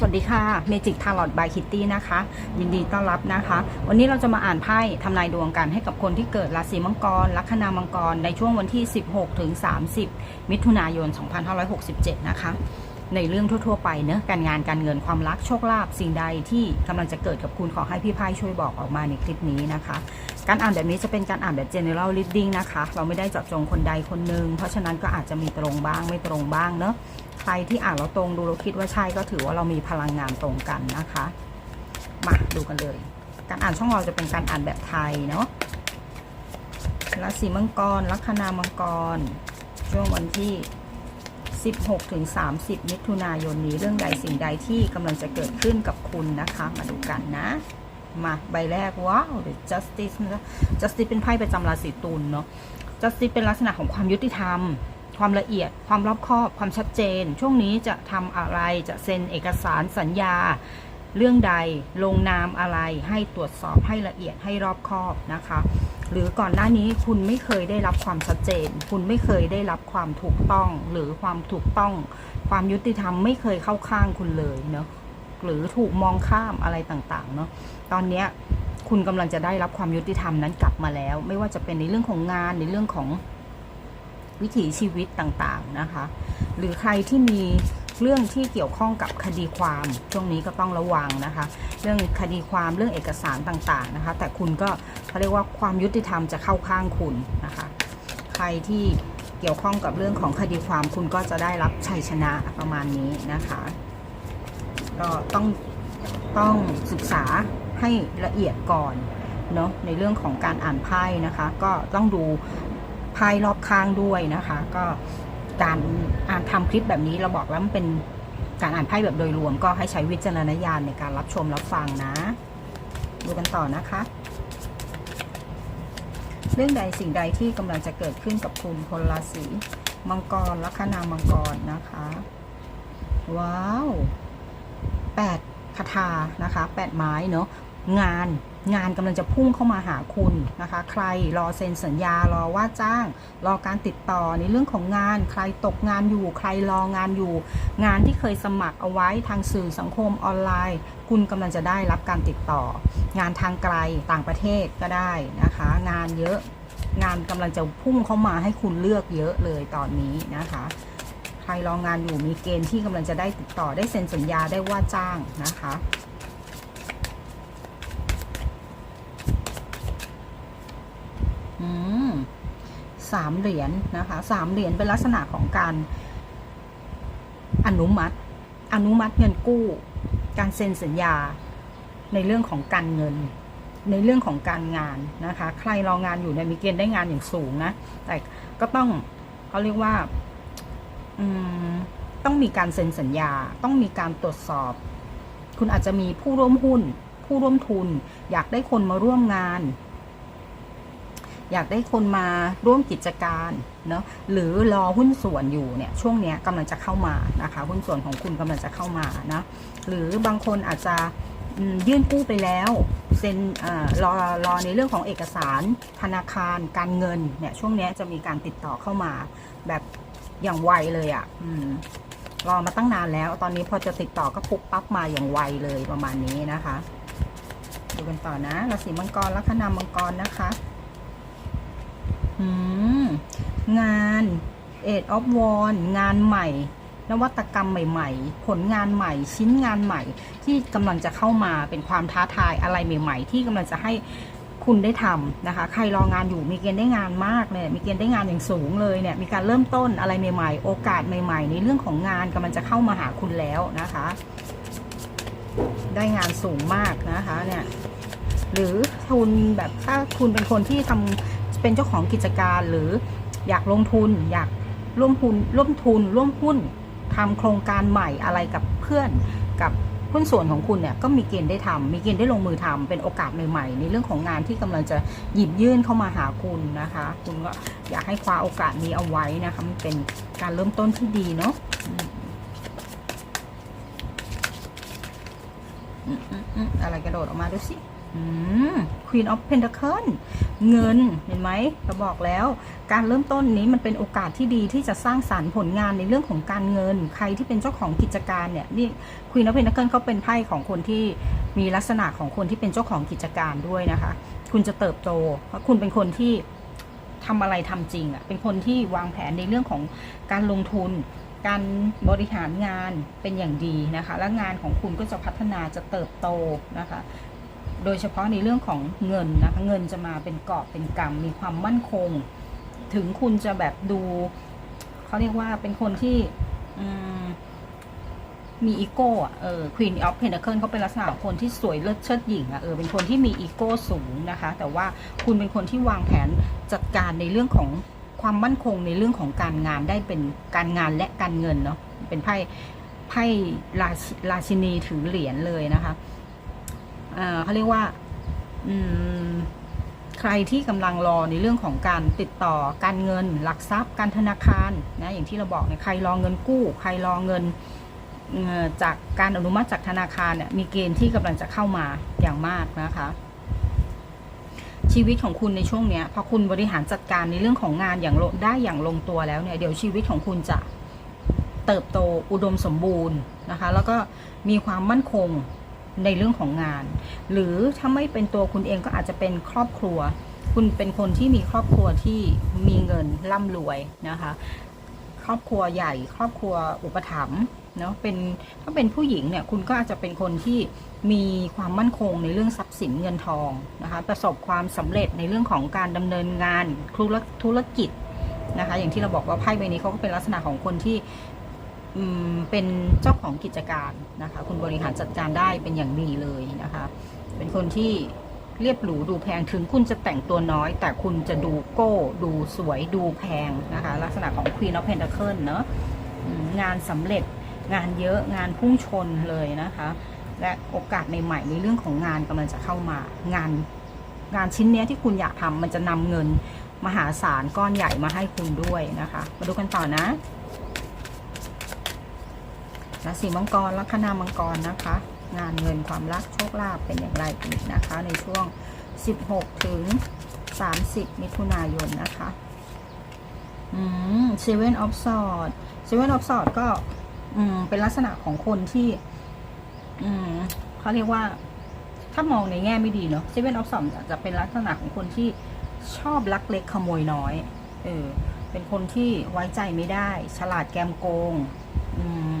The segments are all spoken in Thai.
สวัสดีค่ะเมจิกทาร์ลอตบายคิตตี้นะคะ ยินดีต้อนรับนะคะ วันนี้เราจะมาอ่านไพ่ทำนายดวงกันให้กับคนที่เกิดราศีมังกร ลัคนามังกร ในช่วงวันที่ 16 ถึง 30 มิถุนายน 2567 นะคะ ในเรื่องทั่ว ๆ ไปเนอะการงานการเงินความรักโชคลาภสิ่งใดที่กำลังจะเกิดกับคุณขอให้พี่ไพ่ช่วยบอกออกมาในคลิปนี้นะคะ การอ่านแบบนี้จะเป็นการอ่านแบบ general reading นะคะ เราไม่ได้เจาะจงคนใดคนหนึ่งเพราะฉะนั้นก็อาจจะมีตรงบ้างไม่ตรงบ้างเนอะ รที่อ่านเราตรงดูเราคิดว่าใช่ก็ถือว่าเรามีพลังงานตรงกันนะคะ มาดูกันเลย การอ่านช่องเราจะเป็นการอ่านแบบไทยเนาะราศีมังกร ลัคนามังกร ช่วงวันที่ 16 ถึง 30 มิถุนายนนี้เรื่องใดสิ่งใดที่กำลังจะเกิดขึ้นกับคุณนะคะ มาดูกันนะ มาใบแรกว้าว The Justice นะ Justice เป็นไพ่ประจำราศีตุลเนาะ Justice เป็นลักษณะของความยุติธรรม ความละเอียด ความรอบคอบ ความชัดเจน ช่วงนี้จะทำอะไร จะเซ็นเอกสารสัญญา เรื่องใด ลงนามอะไร ให้ตรวจสอบให้ละเอียด ให้รอบคอบนะคะ หรือก่อนหน้านี้คุณไม่เคยได้รับความชัดเจน คุณไม่เคยได้รับความถูกต้อง หรือความถูกต้อง ความยุติธรรมไม่เคยเข้าข้างคุณเลยเนาะ หรือถูกมองข้ามอะไรต่างๆ เนาะ ตอนเนี้ยคุณกำลังจะได้รับความยุติธรรมนั้นกลับมาแล้ว ไม่ว่าจะเป็นในเรื่องของงานในเรื่องของ วิถีชีวิตต่างๆนะคะ หรือใครที่มีเรื่องที่เกี่ยวข้องกับคดีความช่วงนี้ก็ต้องระวังนะคะ เรื่องคดีความเรื่องเอกสารต่างๆนะคะ แต่คุณก็เขาเรียกว่าความยุติธรรมจะเข้าข้างคุณนะคะ ใครที่เกี่ยวข้องกับเรื่องของคดีความคุณก็จะได้รับชัยชนะประมาณนี้นะคะก็ต้องต้องศึกษาให้ละเอียดก่อนเนาะในเรื่องของการอ่านไพ่นะคะ ก็ต้องดู ไพ่รอบข้างด้วยนะคะ ก็การอ่านทำคลิปแบบนี้เราบอกแล้วมันเป็นการอ่านไพ่แบบโดยรวมก็ให้ใช้วิจารณญาณในการรับชมรับฟังนะ ดูกันต่อนะคะ เรื่องใดสิ่งใดที่กำลังจะเกิดขึ้นกับคุณคนราศีมังกรลัคนามังกรนะคะ ว้าวแปดคาถานะคะแปดไม้เนาะ งานงานกำลังจะพุ่งเข้ามาหาคุณนะคะ ใครรอเซ็นสัญญารอว่าจ้าง รอการติดต่อในเรื่องของงาน ใครตกงานอยู่ ใครรองานอยู่ งานที่เคยสมัครเอาไว้ทางสื่อสังคมออนไลน์ คุณกำลังจะได้รับการติดต่อ งานทางไกลต่างประเทศก็ได้นะคะ งานเยอะ งานกำลังจะพุ่งเข้ามาให้คุณเลือกเยอะเลยตอนนี้นะคะ ใครรองานอยู่มีเกณฑ์ที่กำลังจะได้ติดต่อได้เซ็นสัญญาได้ว่าจ้างนะคะ อืม สามเหรียญนะคะสามเหรียญเป็นลักษณะของการอนุมัติ อนุมัติเงินกู้ การเซ็นสัญญาในเรื่องของการเงิน ในเรื่องของการงานนะคะ ใครรองานอยู่เนี่ยมีเกณฑ์ได้งานอย่างสูงนะ แต่ก็ต้องเขาเรียกว่าต้องมีการเซ็นสัญญา ต้องมีการตรวจสอบ คุณอาจจะมีผู้ร่วมหุ้น ผู้ร่วมทุน อยากได้คนมาร่วมงาน อยากได้คนมาร่วมกิจการเนาะหรือรอหุ้นส่วนอยู่เนี่ยช่วงเนี้ยกำลังจะเข้ามานะคะหุ้นส่วนของคุณกำลังจะเข้ามานะหรือบางคนอาจจะยื่นกู้ไปแล้วเซ็นเอ่อรอรอในเรื่องของเอกสารธนาคารการเงินเนี่ยช่วงนี้จะมีการติดต่อเข้ามาแบบอย่างไวเลยอะ่ะรอมาตั้งนานแล้ว ตอนนี้พอจะติดต่อก็ปุ๊บปั๊บมาอย่างไวเลยประมาณนี้นะคะ ดูกันต่อนะราศีมังกรลัคนามังกรนะคะ งานเอ็ดออฟวอนงานใหม่ นวัตกรรมใหม่ ๆ ผลงานใหม่ ชิ้นงานใหม่ ที่กำลังจะเข้ามาเป็นความท้าทายอะไรใหม่ ๆ ที่กำลังจะให้คุณได้ทำนะคะ ใครรองานอยู่มีเกณฑ์ได้งานมากเลยมีเกณฑ์ได้งานอย่างสูงเลยเนี่ยมีการเริ่มต้นอะไรใหม่ ๆ โอกาสใหม่ ๆ ในเรื่องของงานกำลังจะเข้ามาหาคุณแล้วนะคะได้งานสูงมากนะคะเนี่ยหรือทุนแบบถ้าคุณเป็นคนที่ทำ เป็นเจ้าของกิจการหรืออยากลงทุน อยากร่วมทุนร่วมทุน ร่วมหุ้นทำโครงการใหม่อะไรกับเพื่อนกับหุ้นส่วนของคุณเนี่ยก็มีเกณฑ์ได้ทำมีเกณฑ์ได้ลงมือทำเป็นโอกาสใหม่ๆ ในเรื่องของงานที่กำลังจะหยิบยื่นเข้ามาหาคุณนะคะ คุณก็อยากให้คว้าโอกาสนี้เอาไว้นะคะมันเป็นการเริ่มต้นที่ดีเนาะอืมอืมอืมอืมอะไรกระโดดออกมาดูสิ อืม Queen of Pentacle เงินเห็นไหมเราบอกแล้ว การเริ่มต้นนี้มันเป็นโอกาสที่ดีที่จะสร้างสารรค์ผลงานในเรื่องของการเงิน ใครที่เป็นเจ้าของกิจการเนี่ยนี่ควีนอ f เพน t เคิลเขาเป็นไพ่ของคนที่มีลักษณะของคนที่เป็นเจ้าของกิจการด้วยนะคะ คุณจะเติบโตเพราะคุณเป็นคนที่ทำอะไรทำจริงอะ่ะเป็นคนที่วางแผนในเรื่องของการลงทุนการบริหารงานเป็นอย่างดีนะคะ และงานของคุณก็จะพัฒนาจะเติบโตนะคะ โดยเฉพาะในเรื่องของเงินนะคะเงินจะมาเป็นกอบเป็นกำมีความมั่นคง ถึงคุณจะแบบดูเขาเรียกว่าเป็นคนที่มีอีโก้อะเออ Queen of Pentacles เขาเป็นลักษณะคนที่สวยเลิศเชิดหญิงอะเออเป็นคนที่มีอีโก้สูงนะคะ แต่ว่าคุณเป็นคนที่วางแผนจัดการในเรื่องของความมั่นคงในเรื่องของการงานได้เป็นการงานและการเงินเนาะเป็นไพ่ไพ่ราชินีถือเหรียญเลยนะคะ เขาเรียกว่าใครที่กำลังรอในเรื่องของการติดต่อการเงิน หลักทรัพย์ การธนาคารนะอย่างที่เราบอกเนี่ยใครรอเงินกู้ ใครรอเงินจากการอนุมัติจากธนาคารเนี่ยมีเกณฑ์ที่กำลังจะเข้ามาอย่างมากนะคะ ชีวิตของคุณในช่วงเนี้ยพอคุณบริหารจัดการในเรื่องของงานอย่างได้อย่างลงตัวแล้วเนี่ยเดี๋ยวชีวิตของคุณจะเติบโตอุดมสมบูรณ์นะคะ แล้วก็มีความมั่นคง ในเรื่องของงาน หรือถ้าไม่เป็นตัวคุณเองก็อาจจะเป็นครอบครัว คุณเป็นคนที่มีครอบครัวที่มีเงินร่ำรวยนะคะ ครอบครัวใหญ่ ครอบครัวอุปถัมภ์เนาะเป็นถ้าเป็นผู้หญิงเนี่ยคุณก็อาจจะเป็นคนที่มีความมั่นคงในเรื่องทรัพย์สินเงินทองนะคะประสบความสำเร็จในเรื่องของการดำเนินงานธุรธุรกิจนะคะอย่างที่เราบอกว่าไพ่ใบนี้เขาก็เป็นลักษณะของคนที่ เป็นเจ้าของกิจการนะคะ คุณบริหารจัดการได้เป็นอย่างดีเลยนะคะ เป็นคนที่เรียบหรูดูแพงถึงคุณจะแต่งตัวน้อย แต่คุณจะดูโก้ ดูสวยดูแพงนะคะ ลักษณะของ Queen of Pentacles เนอะงานสำเร็จงานเยอะงานพุ่งชนเลยนะคะ และโอกาสใหม่ๆในเรื่องของงานกำลังจะเข้ามางานงานชิ้นนี้ที่คุณอยากทำมันจะนำเงินมหาศาลก้อนใหญ่มาให้คุณด้วยนะคะ มาดูกันต่อนะ ราศีมังกรลัคนามังกรนะคะ งานเงินความรักโชคลาภเป็นอย่างไรอีกนะคะ ในช่วง 16 ถึง 30 มิถุนายนนะคะอืม Seven of Swords Seven of Swords ก็อืมเป็นลักษณะของคนที่ อืมเขาเรียกว่า ถ้ามองในแง่ไม่ดีเนาะ Seven of Swords จะเป็นลักษณะของคนที่ชอบลักเล็กขโมยน้อย เออ เป็นคนที่ไว้ใจไม่ได้ ฉลาดแกมโกง อืม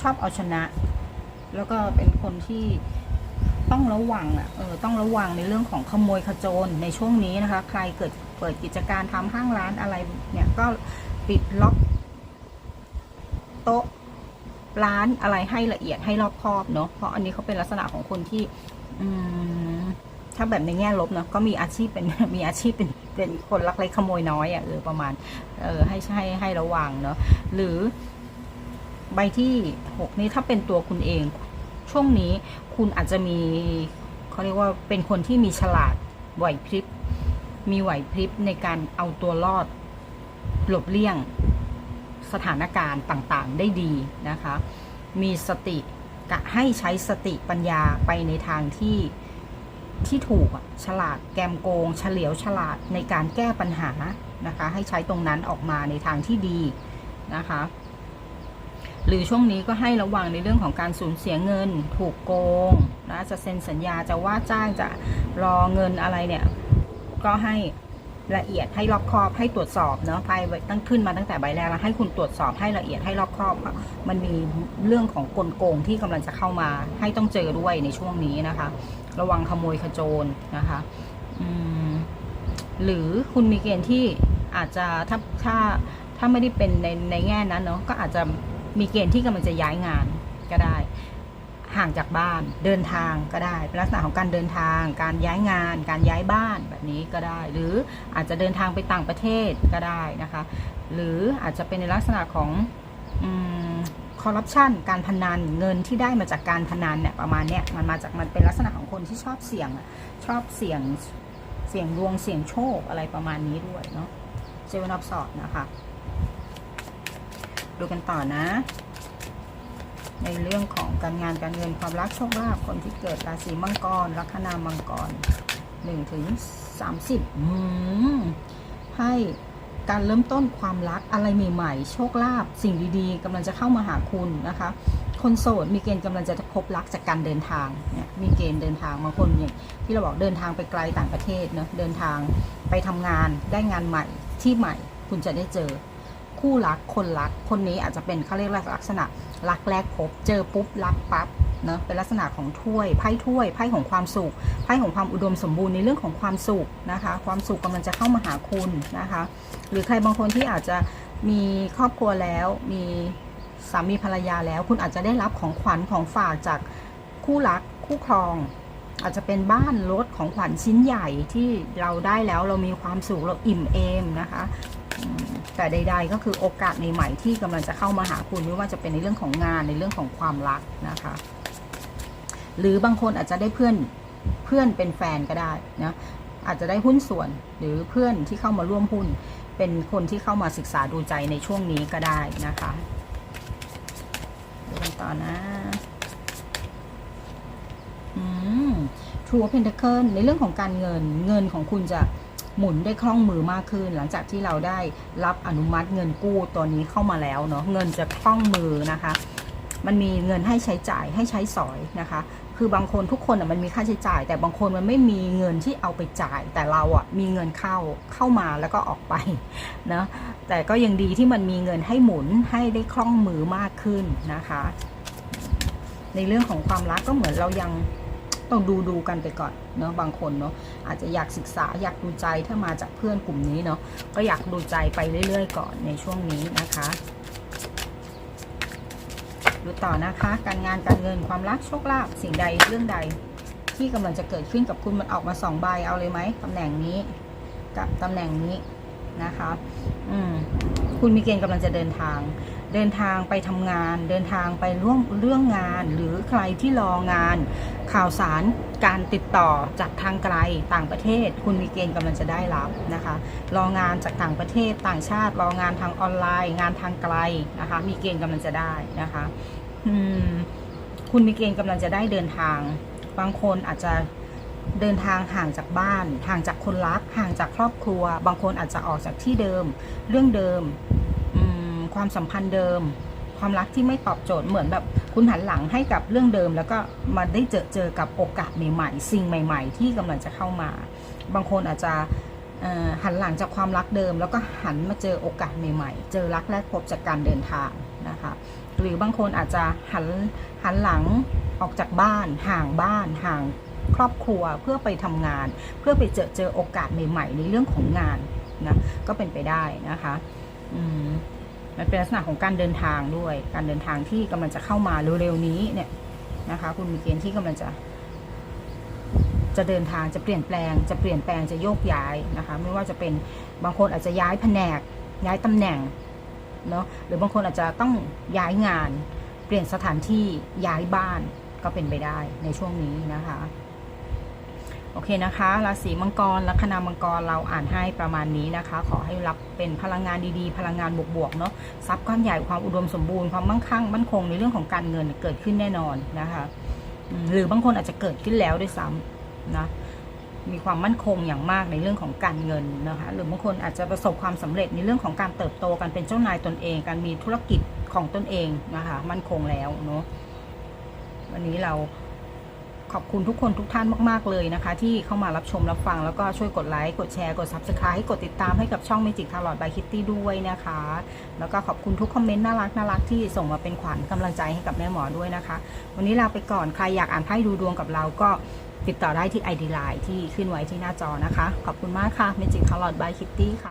ชอบเอาชนะ แล้วก็เป็นคนที่ต้องระวังอะเออต้องระวังในเรื่องของขโมยขโจรในช่วงนี้นะคะ ใครเกิดเปิดกิจการทำห้างร้านอะไรเนี่ยก็ปิดล็อกโต๊ะร้านอะไรให้ละเอียดให้รอบคอบเนาะเพราะอันนี้เขาเป็นลักษณะของคนที่ อืมถ้าแบบในแง่ลบเนาะก็มีอาชีพเป็นมีอาชีพเป็นเป็นคนลักเล็กขโมยน้อยอะเออประมาณเออให้ให้ให้ระวังเนาะหรือ ใบที่หกนี้ถ้าเป็นตัวคุณเอง ช่วงนี้คุณอาจจะมีเขาเรียกว่าเป็นคนที่มีฉลาดไหวพริบ มีไหวพริบในการเอาตัวรอด หลบเลี่ยงสถานการณ์ต่างๆ ได้ดีนะคะ มีสติกะให้ใช้สติปัญญาไปในทางที่ที่ถูกฉลาดแกมโกง เฉลียวฉลาดในการแก้ปัญหานะคะ ให้ใช้ตรงนั้นออกมาในทางที่ดีนะคะ หรือช่วงนี้ก็ให้ระวังในเรื่องของการสูญเสียเงิน ถูกโกงนะจะเซ็นสัญญาจะว่าจ้างจะรอเงินอะไรเนี่ย ก็ให้ละเอียดให้รอบคอบให้ตรวจสอบเนาะไพ่ตั้งขึ้นมาตั้งแต่ใบแรกแล้วให้คุณตรวจสอบให้ละเอียดให้รอบคอบมันมีเรื่องของกลโกงที่กำลังจะเข้ามา ให้ต้องเจอด้วยในช่วงนี้นะคะ ระวังขโมยขโจรนะคะหรือคุณมีเกณฑ์ที่อาจจะถ้าถ้าถ้าไม่ได้เป็นในในแง่นั้นเนาะก็อาจจะ มีเกณฑ์ที่กำลังจะย้ายงานก็ได้ ห่างจากบ้านเดินทางก็ได้เป็นลักษณะของการเดินทาง การย้ายงาน การย้ายบ้านแบบนี้ก็ได้ หรืออาจจะเดินทางไปต่างประเทศก็ได้นะคะ หรืออาจจะเป็นในลักษณะของคอร์รัปชันการพนันเงินที่ได้มาจากการพนันเนี่ยประมาณเนี้ยมันมาจากมันเป็นลักษณะของคนที่ชอบเสี่ยงชอบเสี่ยงเสี่ยงดวงเสี่ยงโชคอะไรประมาณนี้ด้วยเนาะเจเวนอฟสอดนะคะ ดูกันต่อนะ ในเรื่องของการงานการเงินความรักโชคลาภคนที่เกิดราศีมังกรลัคนามังกรหนึ่งถึงสามสิบให้การเริ่มต้นความรักอะไรใหม่ๆ โชคลาภสิ่งดีๆกำลังจะเข้ามาหาคุณนะคะ คนโสดมีเกณฑ์กำลังจะพบรักจากการเดินทางเนี่ยมีเกณฑ์เดินทางบางคนอย่างที่เราบอกเดินทางไปไกลต่างประเทศเนอะเดินทางไปทำงานได้งานใหม่ที่ใหม่คุณจะได้เจอ คู่รักคนรัก คนนี้อาจจะเป็นเขาเรียกลักษณะรักแรกพบ เจอปุ๊บรักปั๊บเนอะเป็นลักษณะของถ้วยไพ่ถ้วยไพ่ของความสุขไพ่ของความอุดมสมบูรณ์ในเรื่องของความสุขนะคะ ความสุขกำลังจะเข้ามาหาคุณนะคะ หรือใครบางคนที่อาจจะมีครอบครัวแล้วมีสามีภรรยาแล้ว คุณอาจจะได้รับของขวัญของฝากจากคู่รักคู่ครอง อาจจะเป็นบ้านรถของขวัญชิ้นใหญ่ที่เราได้แล้วเรามีความสุขเราอิ่มเอมนะคะ แต่ใด ๆ ก็คือโอกาสใหม่ๆที่กำลังจะเข้ามาหาคุณไม่ว่าจะเป็นในเรื่องของงานในเรื่องของความรักนะคะ หรือบางคนอาจจะได้เพื่อนเพื่อนเป็นแฟนก็ได้นะอาจจะได้หุ้นส่วนหรือเพื่อนที่เข้ามาร่วมหุ้น เป็นคนที่เข้ามาศึกษาดูใจในช่วงนี้ก็ได้นะคะดูกันต่อนะอืม True of Pentacle ในเรื่องของการเงินเงินของคุณจะ หมุนได้คล่องมือมากขึ้น หลังจากที่เราได้รับอนุมัติเงินกู้ตัวนี้เข้ามาแล้วเนาะเงินจะคล่องมือนะคะ มันมีเงินให้ใช้จ่ายให้ใช้สอยนะคะ คือบางคนทุกคนอะมันมีค่าใช้จ่าย แต่บางคนมันไม่มีเงินที่เอาไปจ่าย แต่เราอะมีเงินเข้าเข้ามาแล้วก็ออกไปนะแต่ก็ยังดีที่มันมีเงินให้หมุนให้ได้คล่องมือมากขึ้นนะคะ ในเรื่องของความรักก็เหมือนเรายัง ต้องดูดูกันไปก่อนเนาะบางคนเนาะอาจจะอยากศึกษาอยากดูใจถ้ามาจากเพื่อนกลุ่มนี้เนาะก็อยากดูใจไปเรื่อย ๆ ก่อนในช่วงนี้นะคะดูต่อนะคะ การงานการเงินความรักโชคลาภสิ่งใดเรื่องใด ที่กำลังจะเกิดขึ้นกับคุณมันออกมาสองใบเอาเลยไหมตำแหน่งนี้ กับตำแหน่งนี้นะคะ อืมคุณมีเกณฑ์กำลังจะเดินทาง เดินทางไปทำงาน เดินทางไปร่วมเรื่องงาน หรือใครที่รองาน ข่าวสารการติดต่อจากทางไกลต่างประเทศ คุณมีเกณฑ์กำลังจะได้รับนะคะ รองานจากต่างประเทศต่างชาติรองานทางออนไลน์ งานทางไกลนะคะ มีเกณฑ์กำลังจะได้นะคะคุณมีเกณฑ์กำลังจะได้เดินทาง บางคนอาจจะเดินทางห่างจากบ้าน ห่างจากคนรัก ห่างจากครอบครัว บางคนอาจจะออกจากที่เดิม เรื่องเดิม ความสัมพันธ์เดิม ความรักที่ไม่ตอบโจทย์เหมือนแบบคุณหันหลังให้กับเรื่องเดิม แล้วก็มาได้เจอเจอกับโอกาสใหม่ๆ สิ่งใหม่ ๆ ที่กำลังจะเข้ามา บางคนอาจจะหันหลังจากความรักเดิม แล้วก็หันมาเจอโอกาสใหม่ๆ เจอรักแรกพบจากการเดินทางนะคะหรือบางคนอาจจะหันหันหลังออกจากบ้าน ห่างบ้าน ห่างครอบครัวเพื่อไปทำงาน เพื่อไปเจอเจอโอกาสใหม่ ๆ ในเรื่องของงานนะก็เป็นไปได้นะคะอื มันเป็นลักษณะของการเดินทางด้วย การเดินทางที่กำลังจะเข้ามาเร็วๆนี้เนี่ยนะคะ คุณมีเกณฑ์ที่กำลังจะ จะเดินทางจะเปลี่ยนแปลง จะเปลี่ยนแปลงจะโยกย้ายนะคะ ไม่ว่าจะเป็นบางคนอาจจะย้ายแผนก ย้ายตำแหน่งเนาะหรือบางคนอาจจะต้องย้ายงาน เปลี่ยนสถานที่ย้ายบ้านก็เป็นไปได้ในช่วงนี้นะคะ อเคนะคะ ราศีมังกร ลัคนามังกร เราอ่านให้ประมาณนี้นะคะ ขอให้รับเป็นพลังงานดีๆ พลังงานบวกๆ เนาะ ทรัพย์ก้อนใหญ่ ความอุดมสมบูรณ์ ความมั่งคั่ง มั่นคง ในเรื่องของการเงินเกิดขึ้นแน่นอนนะคะ หรือบางคนอาจจะเกิดขึ้นแล้วด้วยซ้ำนะ มีความมั่นคงอย่างมากในเรื่องของการเงินนะคะ หรือบางคนอาจจะประสบความสำเร็จในเรื่องของการเติบโต การเป็นเจ้านายตนเอง การมีธุรกิจของตนเองนะคะ มั่นคงแล้วเนาะ วันนี้เรา ขอบคุณทุกคนทุกท่านมาก ๆ เลยนะคะ ที่เข้ามารับชมรับฟังแล้วก็ช่วยกดไลค์กดแชร์กด subscribe กดติดตามให้กับช่อง Magic Tarot by Kitty ด้วยนะคะ แล้วก็ขอบคุณทุกคอมเมนต์น่ารักน่ารักที่ส่งมาเป็นขวัญกำลังใจให้กับแม่หมอด้วยนะคะ วันนี้ลาไปก่อนใครอยากอ่านไพ่ดูดวงกับเราก็ติดต่อได้ที่ ID Line ที่ขึ้นไว้ที่หน้าจอนะคะ ขอบคุณมากค่ะ Magic Tarot by Kitty ค่ะ